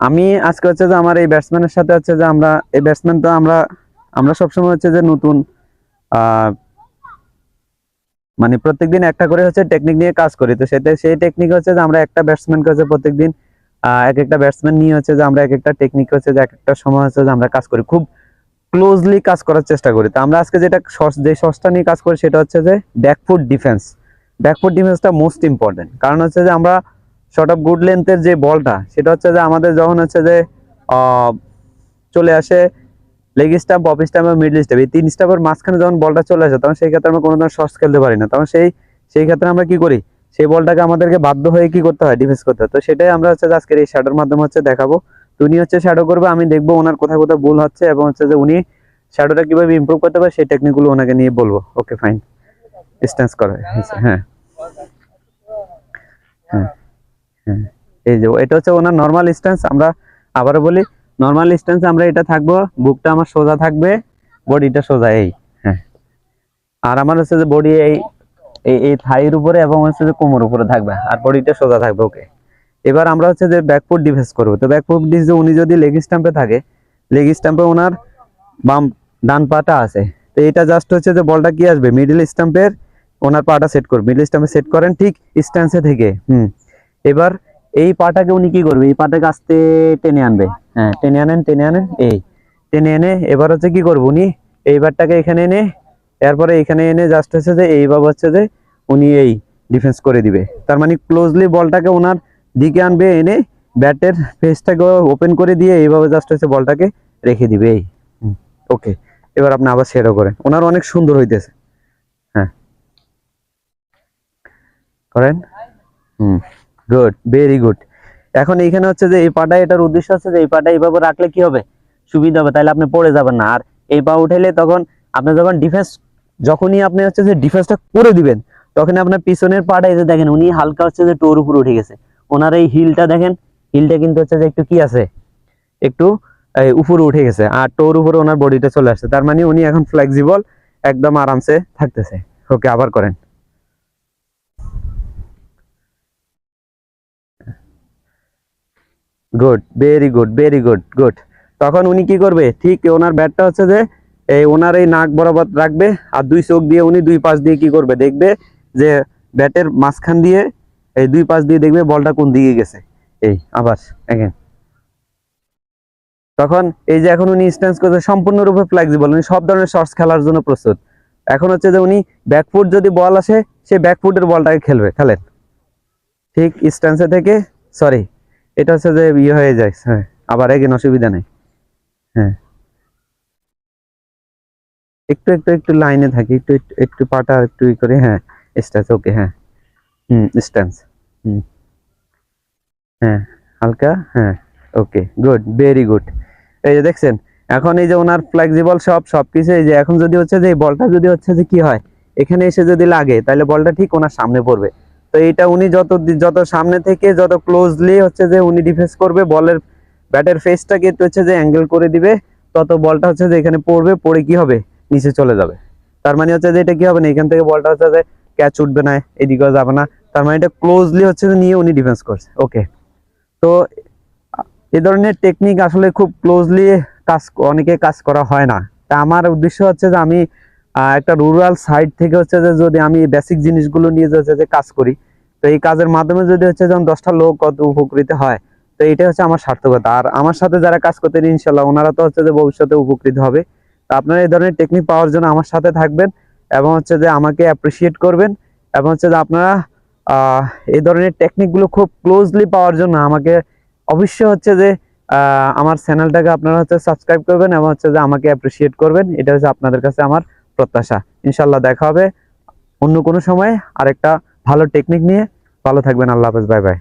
আমি আজকে হচ্ছে যে আমার এই ব্যাটসম্যানের সাথে হচ্ছে যে আমরা, এই ব্যাটসম্যানটা আমরা আমরা সবসময় হচ্ছে যে নতুন মানে প্রত্যেকদিন একটা করে হচ্ছে টেকনিক নিয়ে কাজ করি। তো সেটা, সেই টেকনিক হচ্ছে যে আমরা একটা ব্যাটসম্যানকে হচ্ছে প্রত্যেকদিন এক একটা ব্যাটসম্যান নিয়ে হচ্ছে যে আমরা এক একটা টেকনিক হচ্ছে যে এক একটা সময় হচ্ছে যে আমরা কাজ করি। খুব ক্লোজলি কাজ করার চেষ্টা করি। তো আমরা আজকে যেটা সস, যে শর্টসটা নিয়ে কাজ করি সেটা হচ্ছে যে back foot defence back foot ডিফেন্সটা most important কারণ হচ্ছে যে আমরা শর্ট অফ গুড লেন্থের যে বলটা, সেটা হচ্ছে যে আমাদের যখন হচ্ছে যে চলে আসে লেগ স্টাম্প অফ স্টাম্প এবং মিডল স্টাম্প এই তিন স্টাম্পের মাঝখানে যখন বলটা চলে আসে, তখন সেই ক্ষেত্রে আমরা কোনো ধরনের শর্টস খেলতে পারি না। তখন সেই সেই ক্ষেত্রে আমরা কি করি? সেই বলটাকে আমাদেরকে বাধ্য হয়ে কি করতে হয়? ডিফেন্স করতে হয়। তো সেটাই আমরা হচ্ছে আজকের এই শ্যাডোর মাধ্যমে হচ্ছে দেখাবো। উনি হচ্ছে শ্যাডো করবে, আমি দেখব ওনার কোথায় কোথায় ভুল হচ্ছে এবং হচ্ছে যে উনি শ্যাডোটা কীভাবে ইমপ্রুভ করতে পারে, সেই টেকনিকগুলো ওনাকে নিয়ে বলব। ওকে ফাইন ডিস্টেন্স করে। হ্যাঁ। হ্যাঁ। এই যে, এটা হচ্ছে ওনার নর্মাল স্ট্যান্স আমরা আবারও বলি নর্মাল স্ট্যান্স আমরা এটা থাকব, বুকটা আমার সোজা থাকবে, বডিটা সোজা এই হ্যাঁ। আর আমার হচ্ছে যে বডি এই এই থাইয়ের উপরে এবং হচ্ছে যে কোমর উপরে থাকবে, আর বডিটা সোজা থাকবে, ওকে। এবার আমরা হচ্ছে যে ব্যাকফুট ডিফেন্স করব। তো ব্যাকফুট ডিফেন্স উনি যদি লেগ স্টাম্পে থাকে লেগ স্টাম্পে ওনার বাম, ডান পাটা আছে। তো এটা জাস্ট হচ্ছে যে বলটা কি আসবে? মিডল স্টাম্পের ওনার পাটা সেট করবে। মিডল স্টাম্পে সেট করেন ঠিক স্ট্যান্সে থেকে, হুম। এবার এই পাটাকে উনি কি করবে? এই পাটাকে আস্তে টেনে আনবে। হ্যাঁ টেনে আনেন টেনে আনেন, এই টেনে এনে এবার হচ্ছে কি করব উনি? এইবারটাকে এখানে এনে, এরপরে এখানে এনে জাস্ট হচ্ছে যে এইভাবে হচ্ছে যে উনি এই ডিফেন্স করে দিবে। তার মানে ক্লোজলি বলটাকে ওনার দিকে আনবে, এনে ব্যাটের ফেসটাকে ওপেন করে দিয়ে এইভাবে জাস্ট হচ্ছে বলটাকে রেখে দিবে, এই। ওকে এবার আপনি আবার সেরও করেন। ওনার অনেক সুন্দর হইতেছে। হ্যাঁ। করেন? হুম। গুড ভেরি গুড এখন এইখানে হচ্ছে যে এই পাটা, এটার উদ্দেশ্য হচ্ছে যে এই পাটা এইভাবে রাখলে কি হবে? সুবিধা হবে তাহলে আপনি পড়ে যাবেন না। আর এই পা উঠাইলে তখন আপনি যখন ডিফেন্স যখনই আপনি হচ্ছে যে ডিফেন্সটা করে দিবেন তখন আপনার পিছনের পাটা যে দেখেন, উনি হালকা হচ্ছে যে টোর উপরে উঠে গেছে। ওনার এই হিলটা দেখেন, হিলটা কিন্তু হচ্ছে যে একটু কি আছে? একটু উপরে উঠে গেছে। আর টোর উপরে ওনার বডিটা চলে আসছে। তার মানে উনি এখন ফ্লেক্সিবল একদম আরামসে থাকতেছে। ওকে আবার করেন। Good very good very good good তখন উনি কি করবে? ঠিক ওনার ব্যাটটা হচ্ছে যে, এই ওনার এই নাক বরাবর রাখবে আর দুই চোখ দিয়ে উনি দুই পাশ দিয়ে কি করবে? দেখবে যে ব্যাটের মাঝখান দিয়ে এই দুই পাশ দিয়ে দেখবে বলটা কোন দিকে গেছে। এই, আবার তখন এই যে এখন উনি স্ট্যান্স করছে, সম্পূর্ণরূপে ফ্লেক্সিবল উনি সব ধরনের শর্টস খেলার জন্য প্রস্তুত। এখন হচ্ছে যে উনি ব্যাকফুট যদি বল আসে, সে ব্যাকফুটের বলটাকে খেলবে, খেলেন। ঠিক স্ট্যান্সে থেকে সরি এটা হচ্ছে যে ইয়ে হয়ে যায় হ্যাঁ আবার এগেন অসুবিধা নেই হ্যাঁ। একটু একটু একটু লাইনে থাকি, একটু একটু পাটা একটু ই করে হ্যাঁ স্ট্যান্স ওকে হ্যাঁ হুম স্ট্যান্স হুম হ্যাঁ হালকা হ্যাঁ ওকে গুড ভেরি গুড এই যে দেখছেন, এখন এই যে ওনার ফ্লেক্সিবল সব সব কিছু, এই যে এখন যদি হচ্ছে যে বলটা যদি হচ্ছে যে কি হয়, এখানে এসে যদি লাগে, তাহলে বলটা ঠিক ওনার সামনে পড়বে। তো এইটা উনি যত যত সামনে থেকে যত ক্লোজলি হচ্ছে যে উনি ডিফেন্স করবে, বলের ব্যাটের ফেসটাকে একটু হচ্ছে যে অ্যাঙ্গেল করে দিবে, তত বলটা হচ্ছে যে এখানে পড়বে, পড়ে কি হবে? নিচে চলে যাবে। তার মানে হচ্ছে যে এটা কি হবে না? এখান থেকে বলটা হচ্ছে যে ক্যাচ উঠবে না এদিকেও যাবে না। তার মানে এটা ক্লোজলি হচ্ছে যে নিয়ে উনি ডিফেন্স করছে। ওকে তো এ ধরনের টেকনিক আসলে খুব ক্লোজলি কাজ অনেকে কাজ করা হয় না। তা আমার উদ্দেশ্য হচ্ছে যে আমি একটা রুরাল সাইড থেকে হচ্ছে যে যদি আমি বেসিক জিনিসগুলো নিয়ে যে হচ্ছে যে কাজ করি, তো এই কাজের মাধ্যমে যদি হচ্ছে যেমন দশটা লোক কত উপকৃত হয়, তো এটা হচ্ছে আমার সার্থকতা। আর আমার সাথে যারা কাজ করতেন, ইনশাল্লাহ ওনারা তো হচ্ছে যে ভবিষ্যতে উপকৃত হবে। তো আপনারা এই ধরনের টেকনিক পাওয়ার জন্য আমার সাথে থাকবেন এবং হচ্ছে যে আমাকে অ্যাপ্রিসিয়েট করবেন এবং হচ্ছে যে আপনারা এই ধরনের টেকনিকগুলো খুব ক্লোজলি পাওয়ার জন্য আমাকে অবশ্যই হচ্ছে যে আমার চ্যানেলটাকে আপনারা হচ্ছে সাবস্ক্রাইব করবেন এবং হচ্ছে যে আমাকে অ্যাপ্রিসিয়েট করবেন। এটা হচ্ছে আপনাদের কাছে আমার প্রত্যাশা। ইনশাল্লাহ দেখা হবে অন্য কোনো সময় আরেকটা ভালো টেকনিক নিয়ে। ভালো থাকবেন, আল্লাহ হাফেজ, বাই বাই।